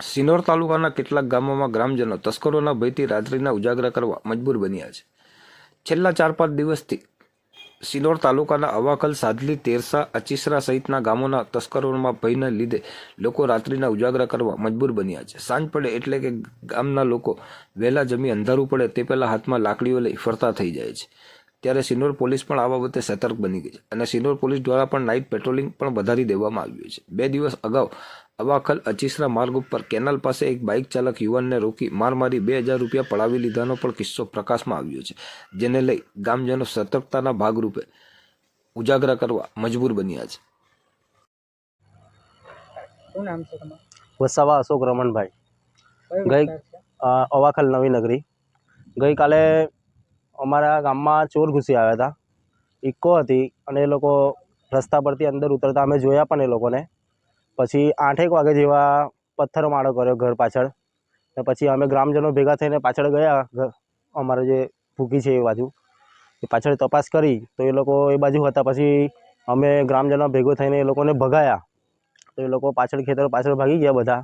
સિનોર તાલુકાના કેટલાક ગામોમાં ગ્રામજનો તસ્કરોના ભયથી રાત્રિના ઉજાગરા કરવા મજબૂર બન્યા છે. છેલ્લા ચાર પાંચ દિવસથી સિનોર તાલુકાના અવાકલ સાદલી, તેરસા, અચીસરા સહિતના ગામોના તસ્કરોમાં ભયના લીધે લોકો રાત્રિના ઉજાગરા કરવા મજબૂર બન્યા છે. સાંજ પડે એટલે કે ગામના લોકો વહેલા જમી અંધારું પડે તે પહેલાં હાથમાં લાકડીઓ લઈ ફરતા થઈ જાય છે. ત્યારે સિનોર પોલીસ પણ આ બાબતે સતર્ક બની ગઈ છે. અને સિનોર પોલીસ દ્વારા પણ નાઇટ પેટ્રોલિંગ પણ વધારી દેવામાં આવ્યું છે. બે દિવસ અગાઉ અવાખલ અચીસરા માર્ગ ઉપર કેનાલ પાસે એક બાઇક ચાલક યુવાનને રોકી માર મારી બે હજાર રૂપિયા પડાવી લીધાનો પણ કિસ્સો પ્રકાશમાં આવ્યો છે જેને લઈ ગામજનો સતર્કતાના ભાગરૂપે ઉજાગરા કરવા મજબૂર બન્યા છે. શું નામ છે તમારું? વસાવા અશોક રમણભાઈ. ગઈ- અવાખલ નવી નગરી. ગઈકાલે અમારા ગામમાં ચોર ઘૂસી આવ્યા હતા. ઇક્કો હતી અને એ લોકો રસ્તા પરથી અંદર ઉતરતા અમે જોયા પણ એ લોકોને. પછી આઠેક વાગે જેવા પથ્થર માળો કર્યો ઘર પાછળ. ને પછી અમે ગ્રામજનો ભેગા થઈને પાછળ ગયા. અમારે જે ભૂકી છે એ બાજુ. એ પાછળ તપાસ કરી તો એ લોકો એ બાજુ હતા. પછી અમે ગ્રામજનો ભેગો થઈને એ લોકોને ભગાયા. તો એ લોકો પાછળ ખેતર પાછળ ભાગી ગયા બધા.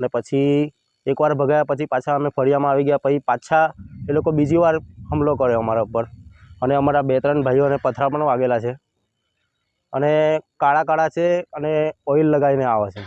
ને પછી એકવાર ભગાયા પછી પાછા અમે ફળિયામાં આવી ગયા. પછી પાછા એ લોકો બીજી વાર હુમલો કર્યો અમારા ઉપર. અને અમારા બે ત્રણ ભાઈઓને પથરા પણ વાગેલા છે. અને કાળા કાળા છે અને ઓઇલ લગાવીને આવે છે.